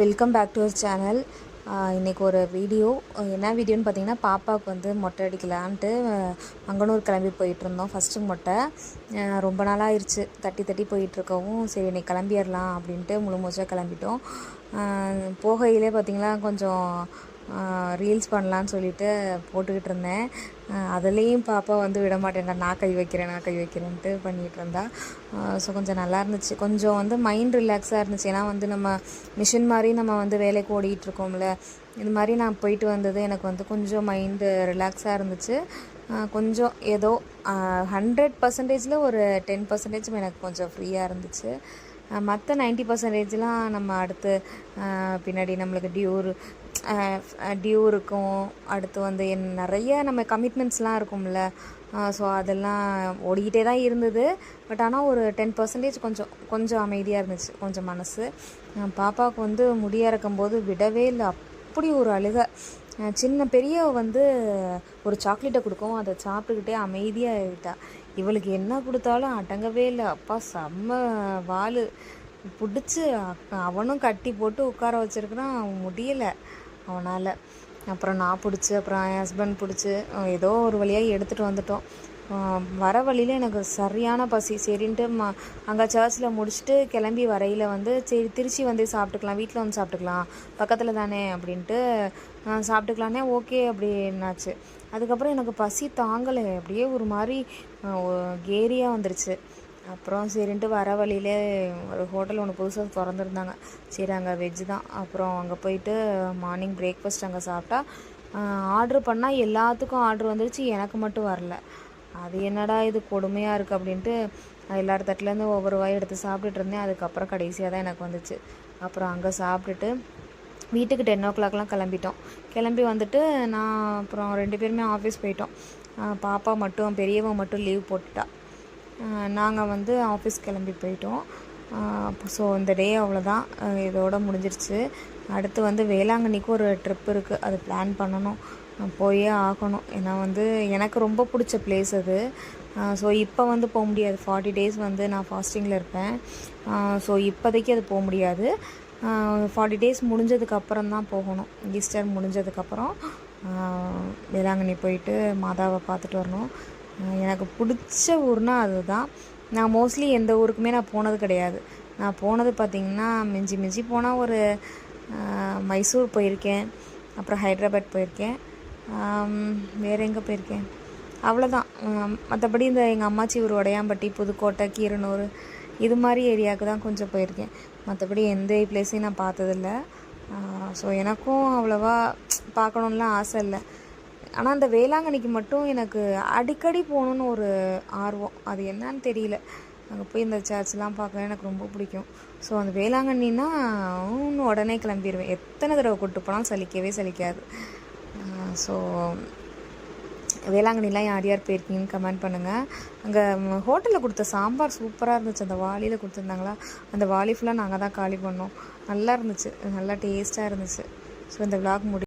Welcome back to our channel இன்றைக்கி ஒரு video என்ன வீடியோன்னு பார்த்தீங்கன்னா பாப்பாவுக்கு வந்து மொட்டை அடிக்கலான்ட்டு மங்கனூர் கிளம்பி போயிட்டுருந்தோம் ஃபஸ்ட்டு மொட்டை. ரொம்ப ரொம்ப நாளாயிருச்சு. தட்டி தட்டி போயிட்டுருக்கவும் சரி இன்னைக்கு கிளம்பிடலாம் அப்படின்ட்டு முழு மூச்சாக கிளம்பிட்டோம் போகையிலே பார்த்திங்களா கொஞ்சம் ரீல்ஸ் பண்ணலான்னு சொல்லிட்டு போட்டுக்கிட்டு இருந்தேன். அதுலேயும் பாப்பா வந்து விட மாட்டேன்டா நான் கை வைக்கிறேன் நான் கை வைக்கிறேன்ட்டு பண்ணிகிட்டு இருந்தா. ஸோ கொஞ்சம் நல்லா இருந்துச்சு. கொஞ்சம் வந்து மைண்ட் ரிலாக்ஸாக இருந்துச்சு. ஏன்னா வந்து நம்ம மிஷின் மாதிரி நம்ம வந்து வேலைக்கு ஓடிட்டு இருக்கோம்ல. இது மாதிரி நான் போயிட்டு வந்தது எனக்கு வந்து கொஞ்சம் மைண்டு ரிலாக்ஸாக இருந்துச்சு. கொஞ்சம் ஏதோ ஹண்ட்ரட் பர்சன்டேஜில் ஒரு டென் பர்சன்டேஜ் எனக்கு கொஞ்சம் ஃப்ரீயாக இருந்துச்சு. மற்ற நைன்ட்டி பர்சன்டேஜ்லாம் நம்ம அடுத்து பின்னாடி நம்மளுக்கு டியூர் டியூ இருக்கும். அடுத்து வந்து என் நிறைய நம்ம கமிட்மெண்ட்ஸ்லாம் இருக்கும்ல. ஸோ அதெல்லாம் ஓடிக்கிட்டே தான் இருந்தது. பட் ஆனால் ஒரு டென் பர்சன்டேஜ் கொஞ்சம் கொஞ்சம் அமைதியாக இருந்துச்சு. கொஞ்சம் மனசு. பாப்பாவுக்கு வந்து முடியா இருக்கும்போது விடவே இல்லை. அப்படி ஒரு அழுகை. சின்ன பெரியவ வந்து ஒரு சாக்லேட்டை கொடுக்கும் அதை சாப்பிட்டுக்கிட்டே அமைதியாக ஆகிட்டா இவளுக்கு என்ன கொடுத்தாலும் அடங்கவே இல்லை. அப்பா செம்ம வால். பிடிச்சி அவனும் கட்டி போட்டு உட்கார வச்சுருக்குறான். அவன் முடியலை. அவனால். அப்புறம் நான் பிடிச்சி அப்புறம் என் ஹஸ்பண்ட் பிடிச்சி ஏதோ ஒரு வழியாக எடுத்துகிட்டு வந்துட்டோம். வர வழியில் எனக்கு சரியான பசி. சரின்ட்டு ம அங்கே சர்ச்சில் முடிச்சுட்டு கிளம்பி வரையில் வந்து சரி திருச்சி வந்து சாப்பிட்டுக்கலாம் வீட்டில் வந்து சாப்பிட்டுக்கலாம். பக்கத்தில் தானே அப்படின்ட்டு சாப்பிட்டுக்கலானே ஓகே அப்படின்னாச்சு. அதுக்கப்புறம் எனக்கு பசி தாங்கலை. அப்படியே ஒரு மாதிரி கேரியாக வந்துருச்சு. அப்புறம் சரின்ட்டு வர வழியிலே ஒரு ஹோட்டல் ஒன்று புதுசாக திறந்துருந்தாங்க. சரி அங்கே வெஜ்ஜு தான். அப்புறம் அங்கே போயிட்டு மார்னிங் பிரேக்ஃபாஸ்ட் அங்கே சாப்பிட்டா ஆர்டர் பண்ணால் எல்லாத்துக்கும் ஆர்டர் வந்துருச்சு. எனக்கு மட்டும் வரல. அது என்னடா இது கொடுமையாக இருக்குது அப்படின்ட்டு எல்லார் தட்டுலேருந்து ஒவ்வொரு வாய் எடுத்து சாப்பிட்டுட்டு இருந்தேன். அதுக்கப்புறம் கடைசியாக தான் எனக்கு வந்துச்சு. அப்புறம் அங்கே சாப்பிட்டுட்டு வீட்டுக்கு டென் ஓ கிளாக்லாம் கிளம்பிட்டோம். கிளம்பி வந்துட்டு நான் அப்புறம் ரெண்டு பேருமே ஆஃபீஸ் போயிட்டோம். பாப்பா மட்டும் பெரியவன் மட்டும் லீவ் போட்டுட்டா. நாங்கள் வந்து ஆஃபீஸ் கிளம்பி போயிட்டோம். ஸோ இந்த டே அவ்வளோதான் இதோட முடிஞ்சிருச்சு. அடுத்து வந்து வேளாங்கண்ணிக்கு ஒரு ட்ரிப் இருக்குது அது பிளான் பண்ணணும். போயே ஆகணும். ஏன்னா வந்து எனக்கு ரொம்ப பிடிச்ச பிளேஸ் அது. ஸோ இப்போ வந்து போக முடியாது. ஃபார்ட்டி டேஸ் வந்து நான் ஃபாஸ்டிங்கில் இருப்பேன். ஸோ இப்போதைக்கு அது போக முடியாது. ஃபார்ட்டி டேஸ் முடிஞ்சதுக்கப்புறம் தான் போகணும். ஈஸ்டர் முடிஞ்சதுக்கப்புறம் வேளாங்கண்ணி போயிட்டு மாதாவை பார்த்துட்டு வரணும். எனக்கு பிடிச்ச ஊர்னா அதுதான். நான் மோஸ்ட்லி எந்த ஊருக்குமே நான் போனது கிடையாது. நான் போனது பார்த்திங்கன்னா மிஞ்சி மிஞ்சி போனால் ஒரு மைசூர் போயிருக்கேன். அப்புறம் ஹைதராபாத் போயிருக்கேன். வேறு எங்கே போயிருக்கேன்? அவ்வளோதான் மற்றபடி இந்த எங்கள் அம்மாச்சி ஊர் உடையாம்பட்டி புதுக்கோட்டை கீரனூர் இது மாதிரி ஏரியாவுக்கு தான் கொஞ்சம் போயிருக்கேன். மற்றபடி எந்த பிளேஸையும் நான் பார்த்ததில்ல. ஸோ எனக்கும் அவ்வளோவா பார்க்கணுன்னுலாம் ஆசை இல்லை. ஆனால் அந்த வேளாங்கண்ணிக்கு மட்டும் எனக்கு அடிக்கடி போகணுன்னு ஒரு ஆர்வம். அது என்னன்னு தெரியல. அங்கே போய் இந்த சர்ச்லாம் பார்க்க எனக்கு ரொம்ப பிடிக்கும். ஸோ அந்த வேளாங்கண்ணின்னா இன்னும் உடனே கிளம்பிடுவேன் எத்தனை தடவை கூப்பிட்டு போனாலும் சலிக்கவே சலிக்காது. ஸோ வேளாங்கண்ணிலாம் யார் யார் போயிருக்கீங்கன்னு கமெண்ட் பண்ணுங்கள் அங்கே ஹோட்டலில் கொடுத்த சாம்பார் சூப்பராக இருந்துச்சு. அந்த வாளியில் கொடுத்துருந்தாங்களா? அந்த வாளி ஃபுல்லாக நாங்கள் தான் காலி பண்ணோம். நல்லா இருந்துச்சு. நல்லா டேஸ்ட்டாக இருந்துச்சு. ஸோ இந்த விளாக் முடி